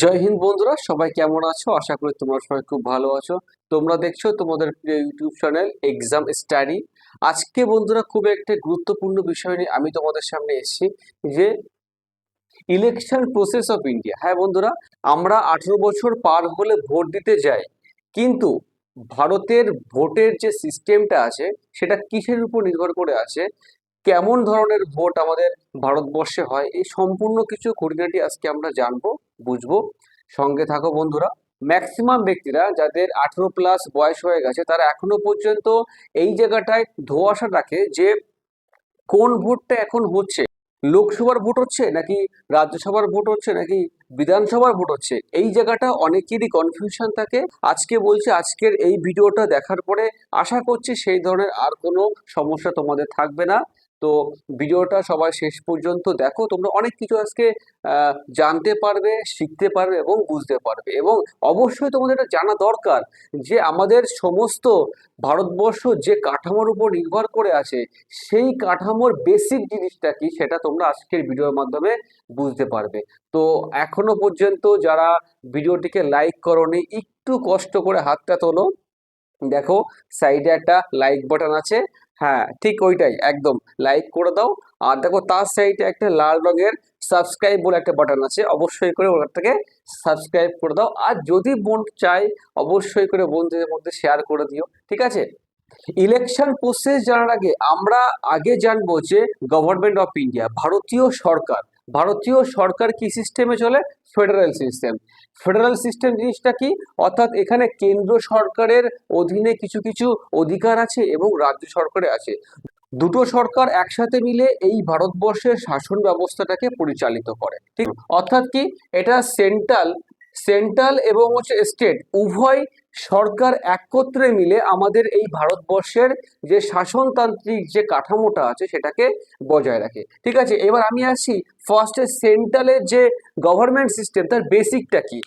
জয় হিন্দ বন্ধুরা, সবাই কেমন আছো? আশা করি তোমরা সবাই খুব ভালো আছো। তোমরা দেখছ তোমাদের প্রিয় ইউটিউব চ্যানেল এক্সাম স্টাডি আজকে বন্ধুরা খুব একটা গুরুত্বপূর্ণ বিষয় নিয়ে আমি তোমাদের সামনে এসেছি যে ইলেকশন প্রসেস অফ ইন্ডিয়া হ্যাঁ বন্ধুরা, আমরা আঠেরো বছর পার হলে ভোট দিতে যাই, কিন্তু ভারতের ভোটের যে সিস্টেমটা আছে, সেটা কিসের উপর নির্ভর করে আছে? কেমন ধরনের ভোট আমাদের ভারতবর্ষে হয়, এই সম্পূর্ণ কিছু খুঁটিনাটি আজকে আমরা জানব, বুঝব। সঙ্গে থাকো বন্ধুরা। ম্যাক্সিমাম ব্যক্তিরা যাদের আঠেরো প্লাস বয়স হয়ে গেছে, তারা এখনও পর্যন্ত এই জায়গাটায় ধোয়াশা রাখে যে কোন ভোটটা এখন হচ্ছে। লোকসভার ভোট হচ্ছে নাকি রাজ্যসভার ভোট হচ্ছে নাকি বিধানসভার ভোট হচ্ছে? এই জায়গাটা অনেকেরই কনফিউশন থাকে। আজকে বলছি, আজকের এই ভিডিওটা দেখার পরে আশা করছি সেই ধরনের আর কোনো সমস্যা তোমাদের থাকবে না। তো ভিডিওটা সবাই শেষ পর্যন্ত দেখো। তোমরা অনেক কিছু আজকে জানতে পারবে, শিখতে পারবে এবং বুঝতে পারবে। এবং অবশ্যই তোমাদের এটা জানা দরকার যে আমাদের সমস্ত ভারতবর্ষ যে কাঠামোর উপর নির্ভর করে আছে, সেই কাঠামোর বেসিক জিনিসটা কি সেটা তোমরা আজকের ভিডিওর মাধ্যমে বুঝতে পারবে। তো এখনও পর্যন্ত যারা ভিডিওটিকে লাইক করনি, একটু কষ্ট করে হাতটা তোলো। দেখো সাইডে একটা লাইক বাটন আছে। হ্যাঁ ঠিক ওইটাই, একদম। লাইক করে দাও। আর দেখো, তার সাইডে একটা লাল রঙের সাবস্ক্রাইব বলে একটা বাটন আছে, অবশ্যই করে ওটাকে সাবস্ক্রাইব করে দাও। আর যদি বোন চাই অবশ্যই করে বন্ধুদের মধ্যে শেয়ার করে দিও, ঠিক আছে? ইলেকশন প্রসেস জানার আগে আমরা আগে জানব যে গভর্নমেন্ট অফ ইন্ডিয়া ভারতীয় সরকার ভারতীয় সরকার কি সিস্টেমে চলে? ফেডারেল সিস্টেম ফেডারেল সিস্টেম জিনিসটা কি? অর্থাৎ এখানে কেন্দ্র সরকারের অধীনে কিছু কিছু অধিকার আছে এবং রাজ্য সরকারে আছে। দুটো সরকার একসাথে মিলে এই ভারতবর্ষের শাসন ব্যবস্থাটাকে পরিচালিত করে। ঠিক? অর্থাৎ কি? এটা সেন্ট্রাল সেন্ট্রাল এবং হচ্ছে স্টেট উভয় সরকার একত্রে মিলে আমাদের এই ভারতবর্ষের যে শাসনতান্ত্রিক যে কাঠামোটা আছে সেটাকে বজায় রাখে। ঠিক আছে, এবার আমি আসি ফার্স্টে সেন্ট্রালের যে গভর্নমেন্ট সিস্টেম তার বেসিকটা কি?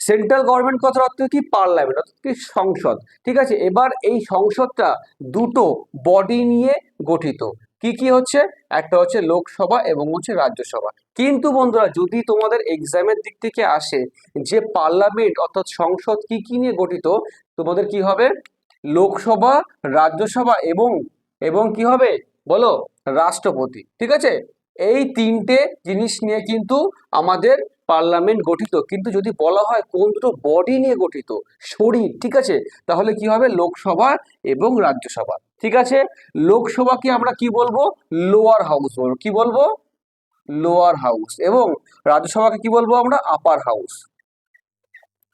সেন্ট্রাল গভর্নমেন্ট কথা অর্থ কি? পার্লামেন্ট অর্থাৎ কি? সংসদ। ঠিক আছে, এবার এই সংসদটা দুটো বডি নিয়ে গঠিত। কি কি হচ্ছে? একটা হচ্ছে লোকসভা এবং হচ্ছে রাজ্যসভা। কিন্তু বন্ধুরা, যদি তোমাদের এক্সামের দিক থেকে আসে যে পার্লামেন্ট অর্থাৎ সংসদ কি কি নিয়ে গঠিত, তোমাদের কি হবে? লোকসভা, রাজ্যসভা এবং এবং কি হবে? বলো, রাষ্ট্রপতি। ঠিক আছে? এই তিনটে জিনিস নিয়ে কিন্তু আমাদের পার্লামেন্ট গঠিত। কিন্তু যদি বলা হয় কোন দুটো বডি নিয়ে গঠিত, শরীর, ঠিক আছে? তাহলে কি হবে? লোকসভা এবং রাজ্যসভা। ঠিক আছে? লোকসভাকে আমরা কি বলব? লোয়ার হাউস বলব। কি বলব? লোয়ার হাউস এবং রাজ্যসভাকে কি বলব আমরা? আপার হাউস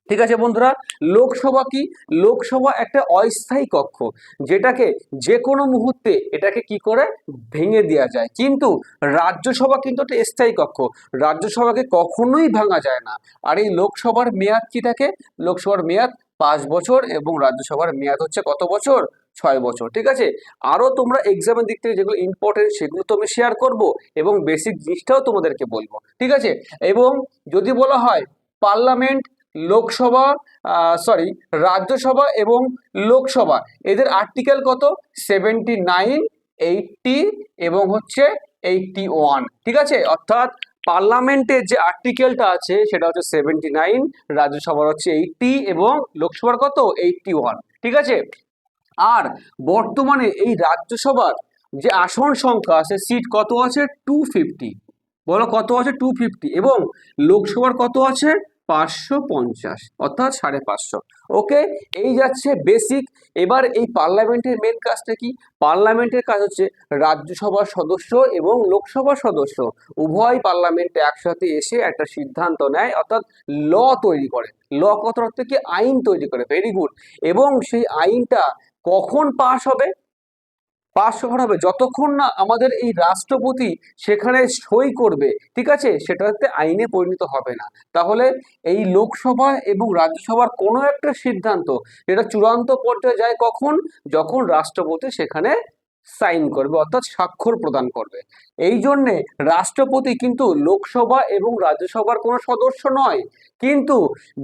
ঠিক আছে বন্ধুরা? লোকসভা কি? লোকসভা একটা অস্থায়ী কক্ষ, যেটাকে যে কোনো মুহূর্তে এটাকে কি করে? ভেঙে দেওয়া যায়। কিন্তু রাজ্যসভা কিন্তু একটা স্থায়ী কক্ষ। রাজ্যসভাকে কখনোই ভাঙা যায় না। আর এই লোকসভার মেয়াদ কি থাকে লোকসভার মেয়াদ পাঁচ বছর এবং রাজ্যসভার মেয়াদ হচ্ছে কত বছর? ছয় বছর, ঠিক আছে? আরও তোমরা এক্সামের দিক থেকে যেগুলো ইম্পর্টেন্ট সেগুলো তো আমি শেয়ার করব এবং বেসিক জিনিসটাও তোমাদেরকে বলব, ঠিক আছে? এবং যদি বলা হয় পার্লামেন্ট লোকসভা সরি রাজ্যসভা এবং লোকসভা, এদের আর্টিকেল কত? সেভেন্টি নাইন এইটটি এবং হচ্ছে এইটটি ওয়ান ঠিক আছে? অর্থাৎ পার্লামেন্টের যে আর্টিকেলটা আছে সেটা হচ্ছে সেভেন্টি নাইন রাজ্যসভার হচ্ছে এইটটি এবং লোকসভার কত? এইটটি ওয়ান ঠিক আছে? আর বর্তমানে এই রাজ্যসভার যে আসন সংখ্যা আছে সিট কত আছে? টু ফিফটি বলো কত আছে? টু ফিফটি এবং লোকসভার কত আছে? পাঁচশো পঞ্চাশ, অর্থাৎ সাড়ে পাঁচশো। ওকে, এই যাচ্ছে বেসিক এবার এই পার্লামেন্টের মেন কাজটা কি? পার্লামেন্টের কাজ হচ্ছে রাজ্যসভার সদস্য এবং লোকসভার সদস্য উভয় পার্লামেন্টে একসাথে এসে একটা সিদ্ধান্ত নেয়, অর্থাৎ ল তৈরি করে। ল কত অর্থে কি? আইন তৈরি করে। ভেরি গুড এবং সেই আইনটা কখন পাশ হবে? পাশ কখন হবে? যতক্ষণ না আমাদের এই রাষ্ট্রপতি সেখানে সই করবে, ঠিক আছে? সেটাতে আইনে পরিণত হবে না। তাহলে এই লোকসভা এবং রাজ্যসভার কোনো একটা সিদ্ধান্ত এটা চূড়ান্ত পর্যায়ে যায় কখন? যখন রাষ্ট্রপতি সেখানে সাইন করবে, অর্থাৎ স্বাক্ষর প্রদান করবে। এই জন্যে রাষ্ট্রপতি কিন্তু লোকসভা এবং রাজ্যসভার কোনো সদস্য নয়, কিন্তু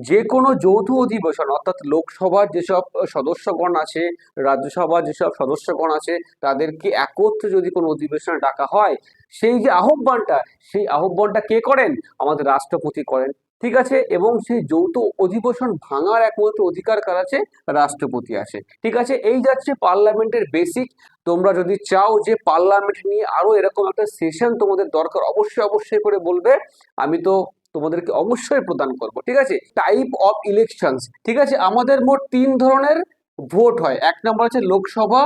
যে কোনো যৌথ অধিবেশন, অর্থাৎ লোকসভার যেসব সদস্যগণ আছে, রাজ্যসভার যেসব সদস্যগণ আছে, তাদেরকে একত্রে যদি কোনো অধিবেশনে ডাকা হয়, সেই যে আহ্বানটা, সেই আহ্বানটা কে করেন? আমাদের রাষ্ট্রপতি করেন। ঠিক আছে? এবং সেই যৌথ অধিবেশন ভাঙার একমাত্র অধিকার কার আছে? রাষ্ট্রপতি আছে। ঠিক আছে? এই যাচ্ছে পার্লামেন্টের বেসিক তোমরা যদি চাও যে পার্লামেন্ট নিয়ে আরও এরকম একটা সেশন তোমাদের দরকার, অবশ্যই অবশ্যই করে বলবে। আমি তো তোমাদেরকে অবশ্যই প্রদান করব। ঠিক আছে? টাইপ অফ ইলেকশনস ঠিক আছে? আমাদের মোট তিন ধরনের ভোট হয়। এক নম্বর আছে লোকসভা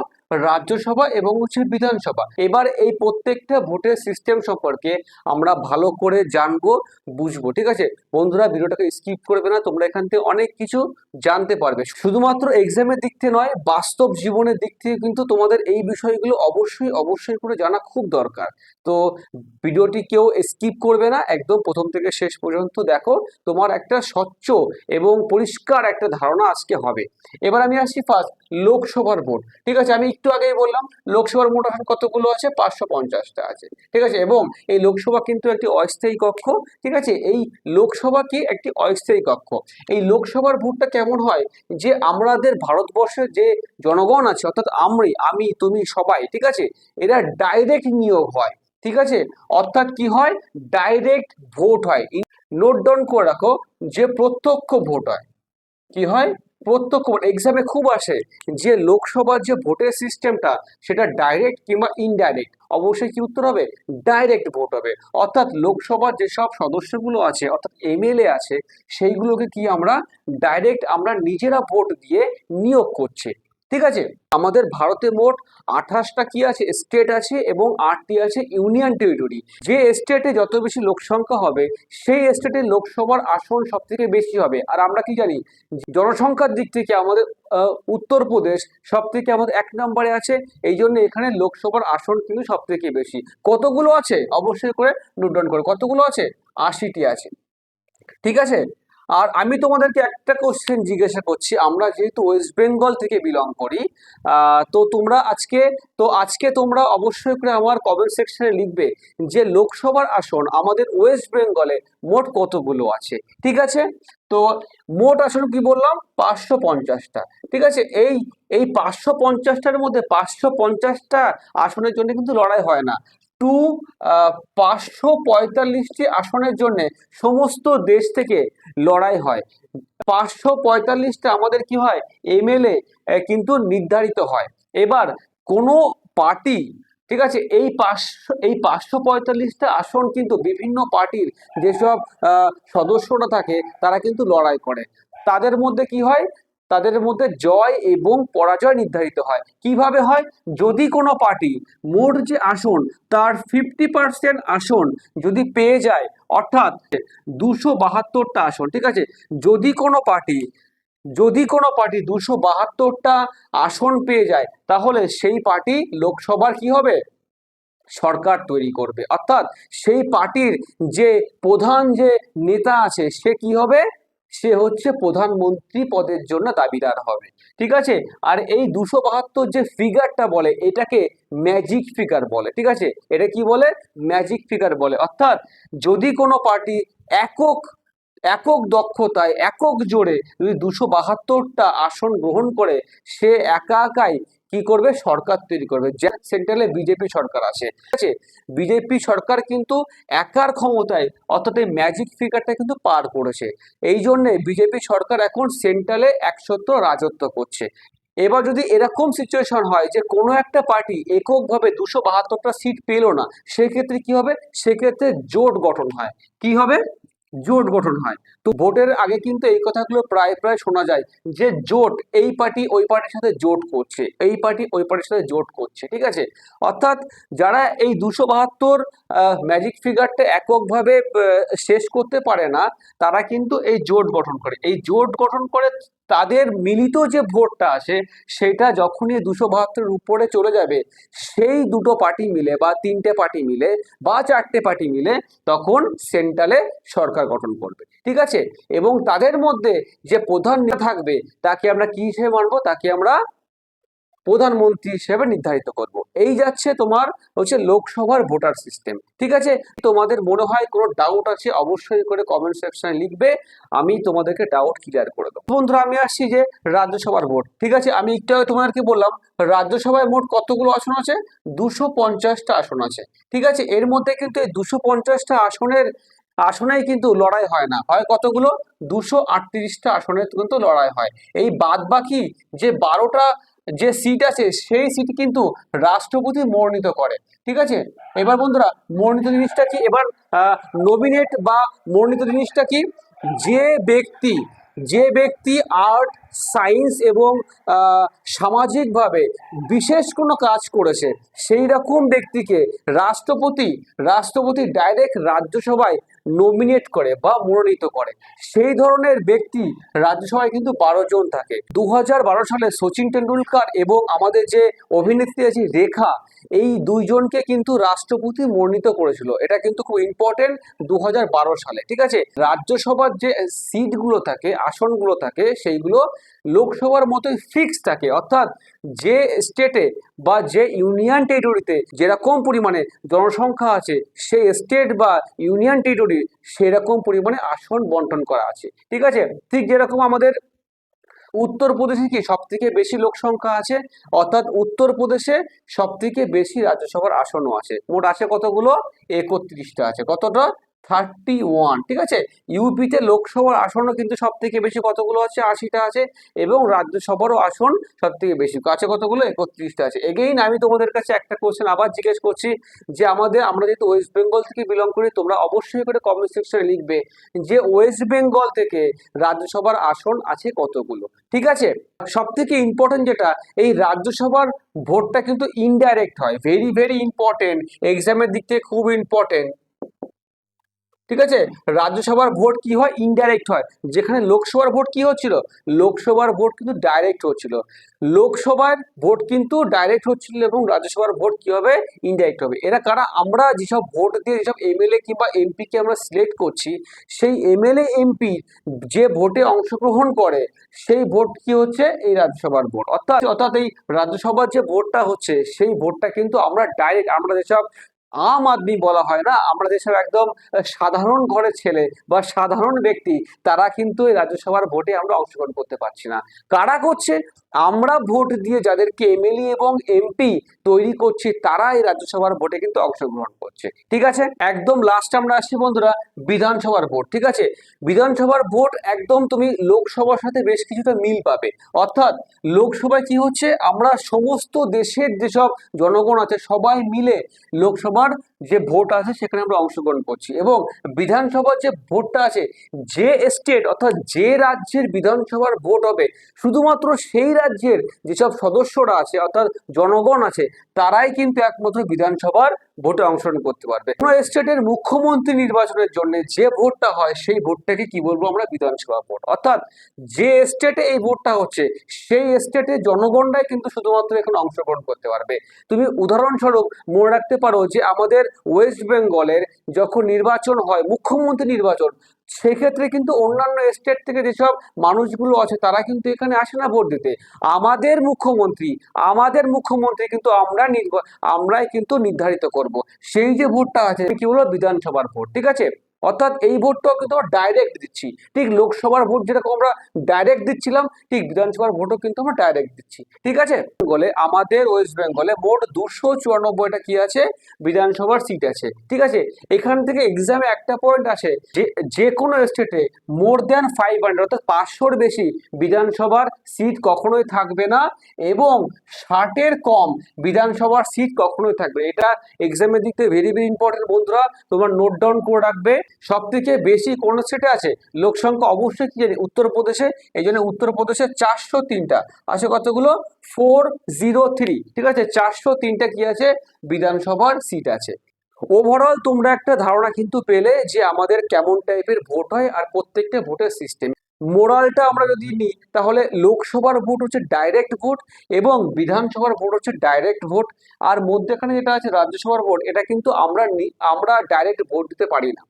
রাজ্যসভা এবং হচ্ছে বিধানসভা। এবার এই প্রত্যেকটা ভোটের সিস্টেম সম্পর্কে আমরা ভালো করে জানব, বুঝব, ঠিক আছে? বন্ধুরা, ভিডিওটাকে স্কিপ করবে না, তোমরা এখান থেকে অনেক কিছু জানতে পারবে। শুধুমাত্র এক্সামের দিক থেকে নয়, বাস্তব জীবনের দিক থেকে কিন্তু তোমাদের এই বিষয়গুলো অবশ্যই অবশ্যই করে জানা খুব দরকার। তো ভিডিওটি কেউ স্কিপ করবে না, একদম প্রথম থেকে শেষ পর্যন্ত দেখো, তোমার একটা স্বচ্ছ এবং পরিষ্কার একটা ধারণা আজকে হবে। এবার আমি আসি ফার্স্ট লোকসভার ভোট ঠিক আছে, আমি একটু আগেই বললাম, লোকসভার মোট আসন কতগুলো আছে? পাঁচশো পঞ্চাশটা আছে। ঠিক আছে? এবং এই লোকসভা কিন্তু একটি অস্থায়ী কক্ষ। ঠিক আছে? এই লোকসভা কি একটি অস্থায়ী কক্ষ। এই লোকসভার ভোটটা কেমন হয়? যে আমাদের ভারতবর্ষের যে জনগণ আছে, অর্থাৎ আমরি আমি, তুমি, সবাই, ঠিক আছে? এরা ডাইরেক্ট নিয়োগ হয়। ঠিক আছে? অর্থাৎ কি হয়? ডাইরেক্ট ভোট হয়। নোট ডাউন করে রাখো যে প্রত্যক্ষ ভোট হয়। কি হয়? প্রত্যক্ষ এক্সামে খুব আসে যে লোকসভার যে ভোটের সিস্টেমটা সেটা ডাইরেক্ট কিংবা ইনডাইরেক্ট অবশ্যই কি উত্তর হবে? ডাইরেক্ট ভোট হবে। অর্থাৎ লোকসভার যেসব সদস্যগুলো আছে, অর্থাৎ এমএলএ আছে, সেইগুলোকে কি আমরা ডাইরেক্ট আমরা নিজেরা ভোট দিয়ে নিয়োগ করছি। ঠিক আছে? আমাদের ভারতে মোট আঠাশটা কি আছে? স্টেট আছে এবং আটটি আছে ইউনিয়ন টেরিটরি। যে স্টেটে যত বেশি লোকসংখ্যা হবে, সেই স্টেটে লোকসভার আসন সব থেকে বেশি হবে। আর আমরা কি জানি? জনসংখ্যার দিক থেকে আমাদের উত্তরপ্রদেশ সব থেকে আমাদের এক নম্বরে আছে। এই জন্য এখানে লোকসভার আসন কিন্তু সব থেকে বেশি। কতগুলো আছে? অবশ্যই করে নোট ডাউন করে। কতগুলো আছে? আশিটি আছে। ঠিক আছে? আর আমি তোমাদেরকে একটা কোশ্চেন জিজ্ঞাসা করছি। আমরা যেহেতু ওয়েস্ট বেঙ্গল থেকে বিলং করি তো তোমরা আজকে, তো আজকে তোমরা অবশ্যই করে আমার কমেন্ট সেকশনে লিখবে যে লোকসভার আসন আমাদের ওয়েস্ট বেঙ্গলে মোট কতগুলো আছে। ঠিক আছে? তো মোট আসন কি বললাম? পাঁচশো পঞ্চাশটা। ঠিক আছে? এই এই পাঁচশো পঞ্চাশটার মধ্যে পাঁচশো পঞ্চাশটা আসনের জন্য কিন্তু লড়াই হয় না। টু পাঁচশো পঁয়তাল্লিশটি আসনের জন্য সমস্ত দেশ থেকে লড়াই হয়। পাঁচশো পঁয়তাল্লিশটা আমাদের কি হয়? এমএলএ কিন্তু নির্ধারিত হয়। এবার কোনো পার্টি, ঠিক আছে, এই পাঁচশো এই পাঁচশো পঁয়তাল্লিশটা আসন কিন্তু বিভিন্ন পার্টির যেসব সদস্যরা থাকে, তারা কিন্তু লড়াই করে। তাদের মধ্যে কি হয়? তাদের মধ্যে জয় এবং পরাজয় নির্ধারিত হয়। কীভাবে হয়? যদি কোনো পার্টি মোট যে আসন, তার ফিফটি পার্সেন্ট আসন যদি পেয়ে যায়, অর্থাৎ দুশো বাহাত্তরটা আসন, ঠিক আছে? যদি কোনো পার্টি, যদি কোনো পার্টি দুশো বাহাত্তরটা আসন পেয়ে যায়, তাহলে সেই পার্টি লোকসভার কি হবে? সরকার তৈরি করবে। অর্থাৎ সেই পার্টির যে প্রধান যে নেতা আছে, সে কি হবে? সে হচ্ছে প্রধানমন্ত্রী পদের জন্য দাবিদার হবে। ঠিক আছে? আর এই দুশো বাহাত্তর যে ফিগারটা বলে, এটাকে ম্যাজিক ফিগার বলে। ঠিক আছে? এটা কি বলে? ম্যাজিক ফিগার বলে। অর্থাৎ যদি কোনো পার্টি একক একক দক্ষতায়, একক জোরে যদি দুশো বাহাত্তরটা আসন গ্রহণ করে, সে একা একাই কি করবে? সরকার তৈরি করবে। যে সেন্ট্রালে বিজেপি সরকার আছে, ঠিক আছে? বিজেপি সরকার কিন্তু একার ক্ষমতায় অর্থাৎ এই ম্যাজিক ফিগারটা কিন্তু পার করেছে। এই জন্যে বিজেপি সরকার এখন সেন্ট্রালে একসত্র রাজত্ব করছে। এবার যদি এরকম সিচুয়েশন হয় যে কোনো একটা পার্টি এককভাবে দুশো বাহাত্তরটা সিট পেল না, সেক্ষেত্রে কি হবে? সেক্ষেত্রে জোট গঠন হয়। কি হবে? জোট গঠন হয়। তো ভোটের আগে কিন্তু এই কথাগুলো প্রায় প্রায় শোনা যায় যে জোট এই পার্টি ওই পার্টির সাথে জোট করছে, এই পার্টি ওই পার্টির সাথে জোট করছে, ঠিক আছে? অর্থাৎ যারা এই দুশো বাহাত্তর ম্যাজিক ফিগারটা এককভাবে শেষ করতে পারে না, তারা কিন্তু এই জোট গঠন করে। এই জোট গঠন করে তাদের মিলিত যে ভোটটা আসে, সেটা যখনই দুশো বাহাত্তরের উপরে চলে যাবে, সেই দুটো পার্টি মিলে বা তিনটে পার্টি মিলে বা চারটে পার্টি মিলে তখন সেন্ট্রালে সরকার গঠন করবে, ঠিক আছে? এবং তাদের মধ্যে যে প্রধান থাকবে, তাকে আমরা কি হিসেবে মানবো? তাকে আমরা প্রধানমন্ত্রী হিসেবে নির্ধারিত করব। এই যাচ্ছে তোমার হচ্ছে লোকসভার ভোটার সিস্টেম। ঠিক আছে? তোমাদের মনে হয় কোনো ডাউট আছে অবশ্যই করে কমেন্ট সেকশনে লিখবে। আমি তোমাদেরকে ডাউট ক্লিয়ার করে দেবো। বন্ধুরা, আমি আসছি যে রাজ্যসভার ভোট। ঠিক আছে? আমি একটু তোমাদেরকে বললাম? রাজ্যসভায় মোট কতগুলো আসন আছে? দুশো পঞ্চাশটা আসন আছে। ঠিক আছে? এর মধ্যে কিন্তু এই দুশো পঞ্চাশটা আসনের, আসনেই কিন্তু লড়াই হয় না। হয় কতগুলো? দুশো আটত্রিশটা আসনে কিন্তু লড়াই হয়। এই বাদ বাকি যে বারোটা যে সিট আছে, সেই সিট কিন্তু রাষ্ট্রপতি মনোনীত করে। ঠিক আছে? এবার বন্ধুরা, মনোনীত জিনিসটা কি? এবার নমিনেট বা মনোনীত জিনিসটা কি? যে ব্যক্তি যে ব্যক্তি আর্ট সায়েন্স এবং সামাজিকভাবে বিশেষ কোনো কাজ করেছে, সেই রকম ব্যক্তিকে রাষ্ট্রপতি রাষ্ট্রপতি ডাইরেক্ট রাজ্যসভায় নমিনেট করে বা মনোনীত করে। সেই ধরনের ব্যক্তি রাজ্যসভায় কিন্তু বারো জন থাকে। দু সালে সচিন টেন্ডুলকার এবং আমাদের যে অভিনেত্রী আছে রেখা, এই দুইজনকে কিন্তু রাষ্ট্রপতি মনোনীত করেছিল। এটা কিন্তু খুব ইম্পর্টেন্ট দু হাজার বারো সালে, ঠিক আছে? রাজ্যসভার যে সিটগুলো থাকে, আসনগুলো থাকে, সেইগুলো লোকসভার মতোই ফিক্স থাকে। অর্থাৎ যে স্টেটে বা যে ইউনিয়ন টেরিটরিতে যেরকম পরিমাণে জনসংখ্যা আছে, সেই স্টেট বা ইউনিয়ন টেরিটরি সেরকম পরিমাণে আসন বন্টন করা আছে। ঠিক আছে? ঠিক যেরকম আমাদের উত্তরপ্রদেশে কি সব থেকে বেশি লোক সংখ্যা আছে? অর্থাৎ উত্তরপ্রদেশে সব থেকে বেশি রাজ্যসভার আসনও আছে। মোট আছে কতগুলো? একত্রিশটা আছে। কতটা? থার্টি ওয়ান, ঠিক আছে? ইউপিতে লোকসভার আসনও কিন্তু সব থেকে বেশি কতগুলো আছে? আশিটা আছে এবং রাজ্যসভারও আসন সব থেকে বেশি। আছে কতগুলো? একত্রিশটা আছে। এগেইন আমি তোমাদের কাছে একটা কোশ্চেন আবার জিজ্ঞেস করছি যে আমাদের, আমরা যেহেতু ওয়েস্ট বেঙ্গল থেকে বিলং করি, তোমরা অবশ্যই করে কমেন্ট সেকশনে লিখবে যে ওয়েস্ট বেঙ্গল থেকে রাজ্যসভার আসন আছে কতগুলো। ঠিক আছে? সব থেকে ইম্পর্টেন্ট যেটা, এই রাজ্যসভার ভোটটা কিন্তু ইনডাইরেক্ট হয়। ভেরি ভেরি ইম্পর্টেন্ট এক্সামের দিক থেকে খুব ইম্পর্টেন্ট ঠিক আছে? রাজ্যসভার ভোট কি হয়? ইনডাইরেক্ট হয়। যেখানে লোকসভার ভোট কি হচ্ছিল? লোকসভার ভোট কিন্তু ডাইরেক্ট হচ্ছিল। লোকসভার ভোট কিন্তু ডাইরেক্ট হচ্ছিল এবং রাজ্যসভার ভোট কি হবে ইনডাইরেক্ট হবে। এরা কারা? আমরা যেসব ভোট দিয়ে যেসব এমএলএ কিংবা এমপিকে আমরা সিলেক্ট করছি, সেই এমএলএ এমপি যে ভোটে অংশগ্রহণ করে, সেই ভোট কি হচ্ছে? এই রাজ্যসভার ভোট। অর্থাৎ অর্থাৎ এই রাজ্যসভার যে ভোটটা হচ্ছে, সেই ভোটটা কিন্তু আমরা ডাইরেক্ট আমরা যেসব আম আদমি বলা হয় না। আমরা যেসব একদম সাধারণ ঘরের ছেলে বা সাধারণ ব্যক্তি, তারা কিন্তু এই রাজ্যসভার ভোটে আমরা অংশগ্রহণ করতে পারছি না। কারা করছে? আমরা ভোট দিয়ে যাদেরকে এমএলএ এবং এমপি তৈরি করছি, তারা এই রাজ্যসভার ভোটে কিন্তু অংশগ্রহণ করছে। ঠিক আছে? একদম লাস্ট আমরা আসছি বন্ধুরা, বিধানসভার ভোট। ঠিক আছে? বিধানসভার ভোট একদম তুমি লোকসভার সাথে বেশ কিছুটা মিল পাবে। অর্থাৎ লোকসভায় কি হচ্ছে? আমরা সমস্ত দেশের যেসব জনগণ আছে, সবাই মিলে লোকসভার যে ভোট আছে সেখানে আমরা অংশগ্রহণ করছি এবং বিধানসভার যে ভোটটা আছে, যে স্টেট অর্থাৎ যে রাজ্যের বিধানসভার ভোট হবে, শুধুমাত্র সেই রাজ্যের যেসব সদস্যরা আছে অর্থাৎ জনগণ আছে, তারাই কিন্তু একমাত্র বিধানসভার ভোটে অংশগ্রহণ করতে পারবে। কোনো স্টেটের মুখ্যমন্ত্রী নির্বাচনের জন্য যে ভোটটা হয়, সেই ভোটটাকে কি বলব আমরা? বিধানসভা ভোট। অর্থাৎ যে স্টেটে এই ভোটটা হচ্ছে, সেই স্টেটে জনগণরাই কিন্তু শুধুমাত্র এখানে অংশগ্রহণ করতে পারবে। তুমি উদাহরণস্বরূপ মনে রাখতে পারো যে আমাদের ওয়েস্ট বেঙ্গলের যখন নির্বাচন হয়, মুখ্যমন্ত্রী নির্বাচন, সেক্ষেত্রে কিন্তু অন্যান্য স্টেট থেকে যেসব মানুষগুলো আছে, তারা কিন্তু এখানে আসে না ভোট দিতে। আমাদের মুখ্যমন্ত্রী আমাদের মুখ্যমন্ত্রী কিন্তু আমরা আমরাই কিন্তু নির্ধারিত করব। সেই যে ভোটটা আছে, কি হলো বিধানসভার ভোট, ঠিক আছে? অর্থাৎ এই ভোটটাও কিন্তু আমরা ডাইরেক্ট দিচ্ছি। ঠিক লোকসভার ভোট যেরকম আমরা ডাইরেক্ট দিচ্ছিলাম, ঠিক বিধানসভার ভোটও কিন্তু আমরা ডাইরেক্ট দিচ্ছি। ঠিক আছে? বেঙ্গলে আমাদের ওয়েস্ট বেঙ্গলে মোট দুশো চুরানব্বইটা কি আছে? বিধানসভার সিট আছে। ঠিক আছে? এখান থেকে এক্সামে একটা পয়েন্ট আসে যে যে কোনো স্টেটে মোর দ্যান ফাইভ হান্ড্রেড অর্থাৎ পাঁচশোর বেশি বিধানসভার সিট কখনোই থাকবে না এবং ষাটের কম বিধানসভার সিট কখনোই থাকবে এটা এক্সামের দিক থেকে ভেরি ভেরি ইম্পর্টেন্ট বন্ধুরা। তোমার নোট ডাউন করে রাখবে। সব থেকে বেশি কোন স্টেটে আছে? লোক সংখ্যা অবশ্যই কি জানি? উত্তরপ্রদেশে, এই জন্য উত্তরপ্রদেশে চারশো তিনটা। আছে কতগুলো? Four zero three. ঠিক আছে? চারশো তিনটা কি আছে? বিধানসভার সিট আছে। ওভারঅল তোমরা একটা ধারণা কিন্তু পেলে যে আমাদের কেমন টাইপের ভোট হয় আর প্রত্যেকটা ভোটের সিস্টেম মোরালটা আমরা যদি নিই, তাহলে লোকসভার ভোট হচ্ছে ডাইরেক্ট ভোট এবং বিধানসভার ভোট হচ্ছে ডাইরেক্ট ভোট। আর মধ্যেখানে যেটা আছে, রাজ্যসভার ভোট, এটা কিন্তু আমরা আমরা ডাইরেক্ট ভোট দিতে পারি না।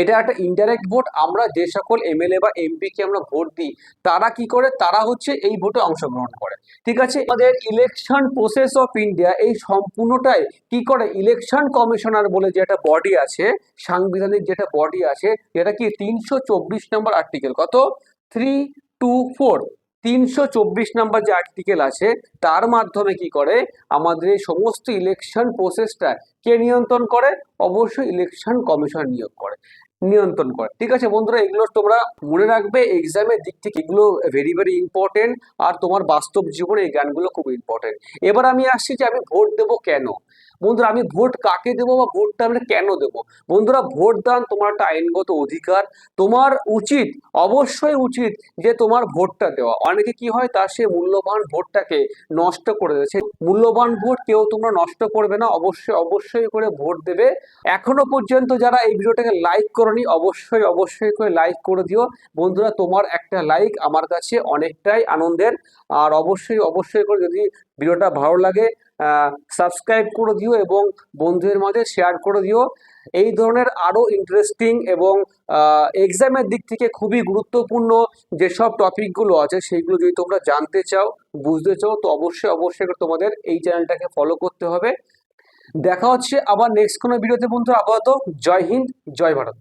এটা একটা ইনডাইরেক্ট ভোট আমরা যে সকল এমএলএ বা এমপি কে আমরা ভোট দিই, তারা কি করে? তারা হচ্ছে এই ভোটে অংশগ্রহণ করে। ঠিক আছে? আমাদের ইলেকশন প্রসেস অফ ইন্ডিয়া এই সম্পূর্ণটাই কি করে? ইলেকশন কমিশনার বলে যে একটা বডি আছে, সাংবিধানিক যেটা বডি আছে, যেটা কি তিনশো চব্বিশ নম্বর আর্টিকেল কত? থ্রি টু ফোর তিনশো চব্বিশ নম্বর যে আর্টিকেল আছে, তার মাধ্যমে কি করে? আমাদের এই সমস্ত ইলেকশন প্রসেসটা কে নিয়ন্ত্রণ করে? অবশ্যই ইলেকশন কমিশন নিয়োগ করে, নিয়ন্ত্রণ করে। ঠিক আছে বন্ধুরা, এগুলো তোমরা মনে রাখবে এক্সামের দিক থেকে এগুলো ভেরি ভেরি ইম্পর্টেন্ট আর তোমার বাস্তব জীবনে এই জ্ঞানগুলো খুব ইম্পর্টেন্ট এবার আমি আসছি যে আমি ভোট দেবো কেন? বন্ধুরা, আমি ভোট কাকে দেবো বা ভোটটা আমরা কেন দেবো? বন্ধুরা ভোট দান তোমার একটা আইনগত অধিকার। তোমার উচিত, অবশ্যই উচিত যে তোমার ভোটটা দেওয়া। অনেকে কি হয়, তার সে মূল্যবান ভোটটাকে নষ্ট করে দেয়। মূল্যবান ভোট কেউ তোমরা নষ্ট করবে না, অবশ্যই অবশ্যই করে ভোট দেবে। এখনও পর্যন্ত যারা এই ভিডিওটাকে লাইক করনি, অবশ্যই অবশ্যই করে লাইক করে দিও। বন্ধুরা, তোমার একটা লাইক আমার কাছে অনেকটাই আনন্দের। আর অবশ্যই অবশ্যই করে যদি ভিডিওটা ভালো লাগে সাবস্ক্রাইব করে দিও এবং বন্ধুদের মাঝে শেয়ার করে দিও। এই ধরনের আরও ইন্টারেস্টিং এবং এক্সামের দিক থেকে খুবই গুরুত্বপূর্ণ যেসব টপিকগুলো আছে, সেইগুলো যদি তোমরা জানতে চাও, বুঝতে চাও, তো অবশ্যই অবশ্যই তোমাদের এই চ্যানেলটাকে ফলো করতে হবে। দেখা হচ্ছে আবার নেক্সট কোনো ভিডিওতে বন্ধু আপাতত জয় হিন্দ, জয় ভারত।